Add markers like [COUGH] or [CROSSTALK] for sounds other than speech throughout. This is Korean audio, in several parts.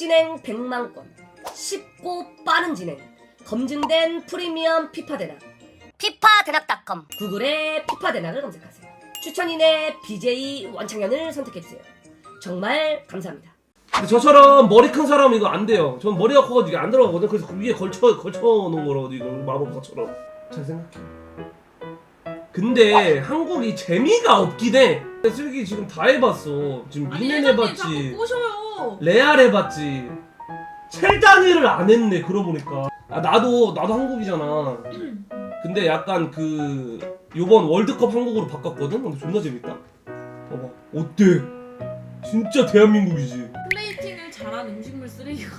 진행 100만 건, 쉽고 빠른 진행, 검증된 프리미엄 피파 대낙, 피파 대낙닷컴 구글에 피파 대낙을 검색하세요. 추천인의 BJ 원창현을 선택해주세요. 정말 감사합니다. 근데 저처럼 머리 큰 사람은 이거 안 돼요. 전 머리가 커가지고 이게 안 들어가거든. 그래서 그 위에 걸쳐 걸쳐 놓은 거라고 이거 마법사처럼. 잘 생각해. 근데 한국이 재미가 없긴 해. 슬기 지금 다 해봤어. 지금 아니 미넨 해봤지. 자꾸 꼬셔요. 레알 해봤지. 첼다니를 안 했네. 그러고 보니까. 아 나도 나도 한국이잖아. 근데 약간 그 요번 월드컵 한국으로 바꿨거든. 근데 존나 재밌다. 봐봐. 어때? 진짜 대한민국이지. 플레이팅을 잘한 음식물 쓰레기가.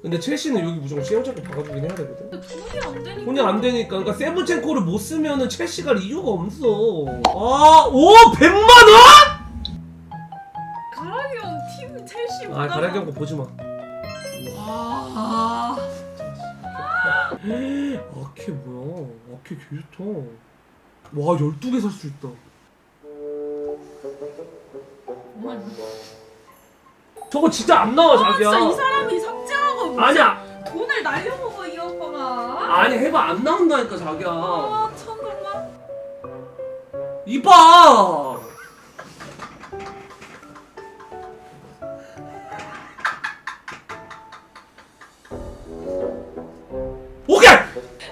근데 첼시는 여기 무조건 시험장도 박아주긴 해야 되거든. 근데 돈이 안 되니까. 돈이 안 되니까 그러니까 세븐첸코를 못 쓰면은 첼시가 이유가 없어. 아, 오 100만 원? 아. 가라기 형거 보지 마. 와. 아케 뭐야? 아케 개 좋다. 와 12개 살 수 있다. 정말. 저거 진짜 안 나와 자기야. 진짜 이 사람이 삭제하고 무슨 아니야. 돈을 날려먹어 이 오빠가. 아니 해봐 안 나온다니까 자기야. 아 잠깐만. 이봐.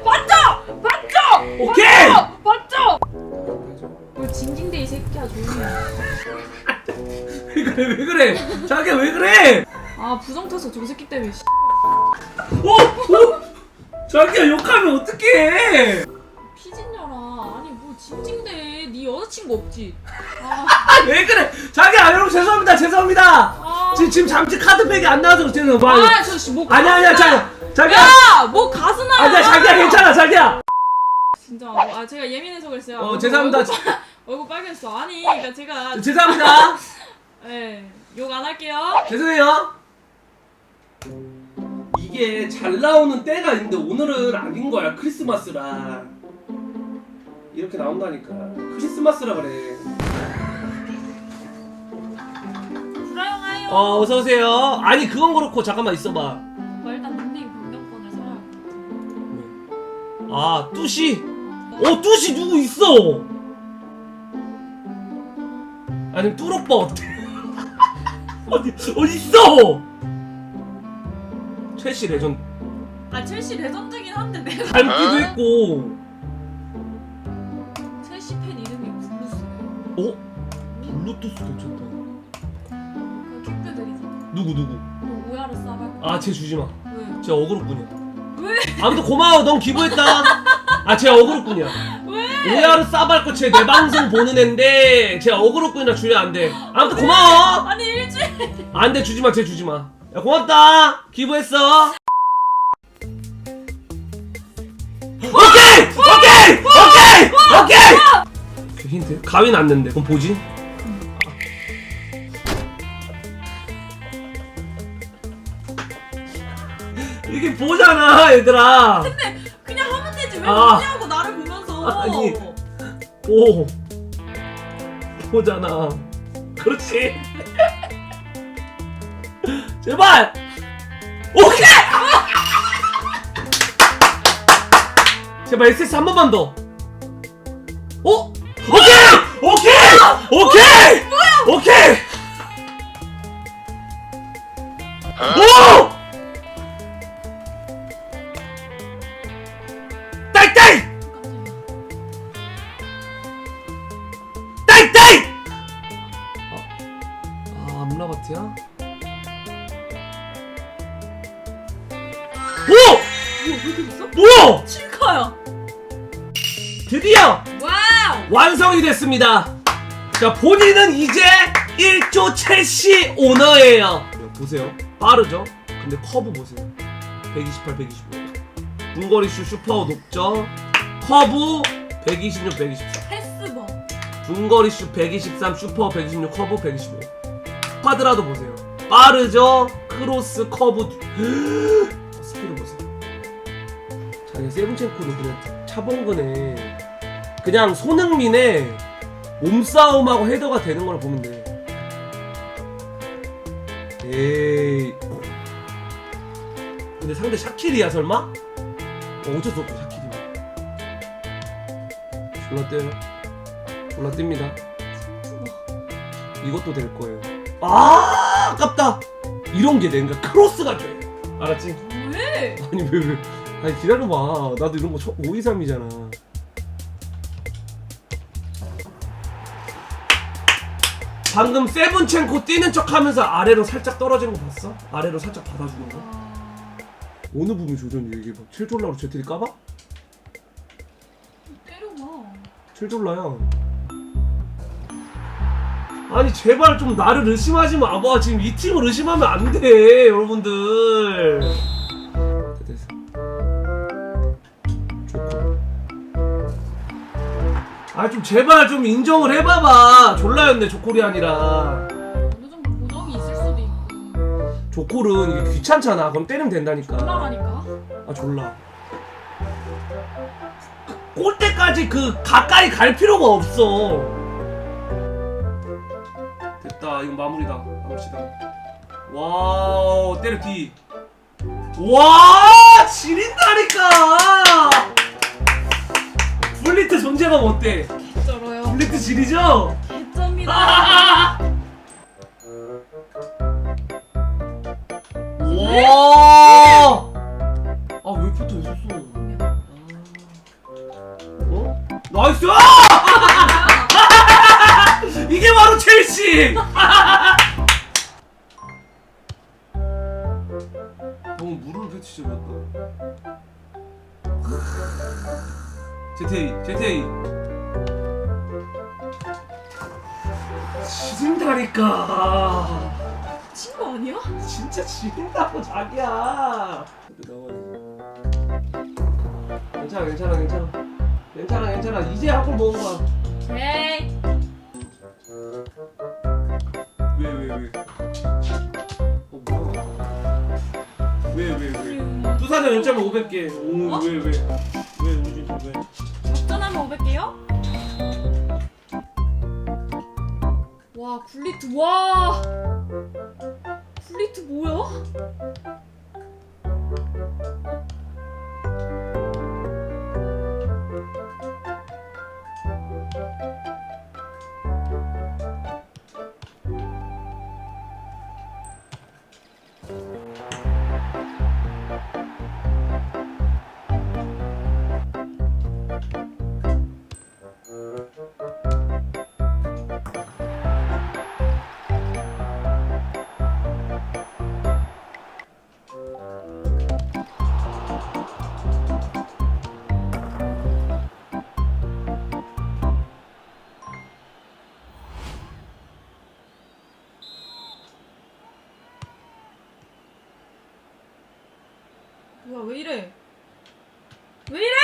맞죠? 맞죠? 오케이! 맞죠? 맞죠? 왜 징징대 이 새끼야 조용히. 해. 왜 그래 왜 그래? 자기야 왜 그래? 아 부정 타서 저 새끼 때문에. 씨. 어? 어? 자기야 욕하면 어떡해? 피진녀라. 아니 뭐 징징대. 네 여자친구 없지? 아. 아, 왜 그래? 자기야 여러분 죄송합니다 죄송합니다. 아. 지금 지금 잠시 카드백이 안 나와서. 뭐, 아, 저씨 뭐. 아니야 아니야 자기야 자기야 야, 뭐 가스나. 아니야 자기야 괜찮아 자기야. 진짜 아 제가 예민해서 그랬어요. 어 죄송합니다 얼굴, 빨- 얼굴 빨개졌어. 아니, 그러니까 제가 죄송합니다 예, [LAUGHS] 욕 안 할게요. 죄송해요. 이게 잘 나오는 때가 있는데 오늘은 아닌 거야 크리스마스라 이렇게 나온다니까 크리스마스라 그래. 불화영아요. 어 어서 오세요. 아니 그건 그렇고 잠깐만 있어봐. 아 뚜시. 어 뚜시 누구 있어? 아니 뚜로빠 어때? [LAUGHS] 어디 어디 있어? 첼시 레전 아 첼시 레전드긴 한데 내가 닮기도 했고. 첼시 팬 이름이 블루스네. 어? 블루투스 괜찮다. 그 킥드들이지. 누구 누구? 그 오야를 싸발. 아쟤 주지 마. 왜? 쟤 어그로뿐이야. 왜? 아무튼 고마워. 넌 기부했다. 아 쟤 어그로뿐이야. 왜? 오야로 싸발거 쟤내 방송 보는 앤데 쟤 어그로뿐이라 주면 안 돼. 아무튼 고마워. 아니 일주일. 안돼 주지 마. 쟤 주지 마. 야 고맙다. 기부했어. 오케이! 오케이! 오케이! 오케이! 그 힌트? 가위 났는데. 그럼 보지? 이게 보잖아, 얘들아. 그냥 하면 되지 왜 아. 보냐고 나를 보면서. 아니. 오. 보잖아. 그렇지. [LAUGHS] 제발. 오케이. 제발 SS 한 번만 더. 어? 오케이. 오케이. 오케이. 뭐야? 오케이. 오! 암라바트야? 오! 뭐야 왜 이렇게 있어? 뭐야! 칠카야. 드디어 와우. 완성이 됐습니다. 자, 본인은 이제 1조 첼시 오너예요. 보세요. 빠르죠? 근데 커브 보세요. 128, 125. 중거리 슛 슈퍼 높죠? 커브 126, 124. 패스버. 중거리 슛 123, 슈퍼 126, 커브 125. 쿼드라도 보세요. 빠르죠? 크로스, 커브. [GASPS] 스피드 보세요. 자기 세븐첸코는 그냥 차범근에 그냥 손흥민의 몸싸움하고 헤더가 되는 걸 보면 돼. 에이. 근데 상대 샤키리야 설마? 어, 어쩔 수 없어 샤키리면. 졸라 떼요. 졸라 띱니다. 이것도 될 거예요. 아 아깝다. 이런 게 내가 크로스가 돼. 알았지? 왜? 아니 왜 왜? 아니 기다려봐. 나도 이런 거 523이잖아. 방금 세븐첸코 뛰는 척하면서 아래로 살짝 떨어지는 거 봤어? 아래로 살짝 받아주는 거? 아... 어느 부분 조전이 얘기해 봐. 7졸라로 제트리 까봐? 때려봐 7졸라야. 아니 제발 좀 나를 의심하지 마봐. 지금 이 팀을 의심하면 안 돼, 여러분들. 됐어. 좋고. 아좀 제발 좀 인정을 해봐봐. 졸라였네 조콜이 아니라. 어느 정도 보정이 있을 수도 있고 조콜은 이게 귀찮잖아. 그럼 때리면 된다니까. 올라가니까 아 졸라. 골대까지 그 가까이 갈 필요가 없어. 됐다. 이건 마무리다. 가봅시다. 와우 때려 뒤. 와 지린다니까. 블리트 존재감 어때? 쩔어요 블리트 지리죠? 개쩝니다 [LAUGHS] 와. 첼시! [LAUGHS] 너무 물을 배치해봤다. 제테이, 제테이. 지진다니까. 친구 아니야? 진짜 지린다고 자기야. 괜찮아, 괜찮아, 괜찮아. 괜찮아, 괜찮아. 이제 한골 먹은 거야. 왜? 투사전 연점은 500개. 오, 어? 왜, 왜? 왜, 우진 좀 왜? 역전하면 500개요? 와 굴리트 와 왜 이래? 왜 이래?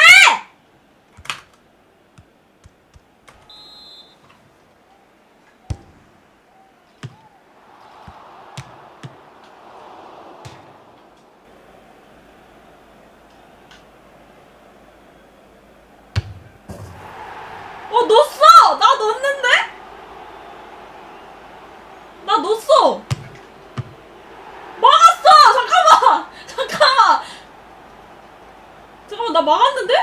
어 넣었어! 나 넣었는데 나 넣었어 막았어 잠깐만 잠깐만 잠깐만 나 막았는데?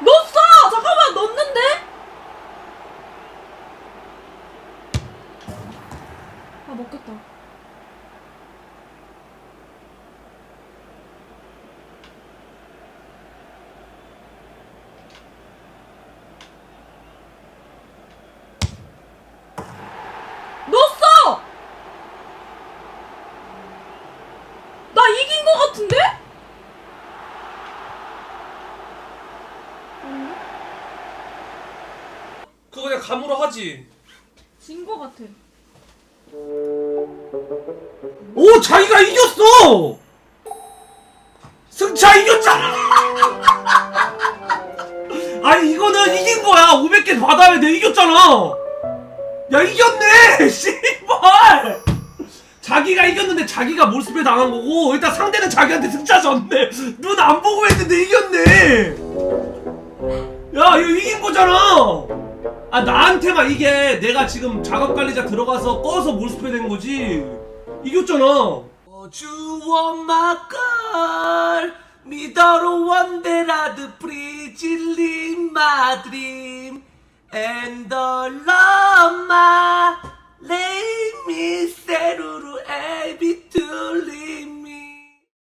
넣었어! 잠깐만 넣었는데? 아 먹겠다 넣었어! 나 이긴 거 같은데? 아닌가? 그거 그냥 감으로 하지. 진거 같아. 오, 자기가 이겼어! 승차 이겼잖아! [LAUGHS] 아니, 이거는 이긴 거야. 500개 받아야 돼. 이겼잖아! 야, 이겼네! [LAUGHS] 씨발! 자기가 이겼는데 자기가 몰스페 당한 거고, 일단 상대는 자기한테 승차 졌네. 눈 안 보고 했는데 이겼네! 이겼잖아. 아 나한테만 이게 내가 지금 작업 관리자 들어가서 꺼서 몰습해 된 거지. 이겼잖아. 주워 막걸 미더로 원데라드 프리질린 마드림 앤더 러마 레이미 세루루 에비툴림.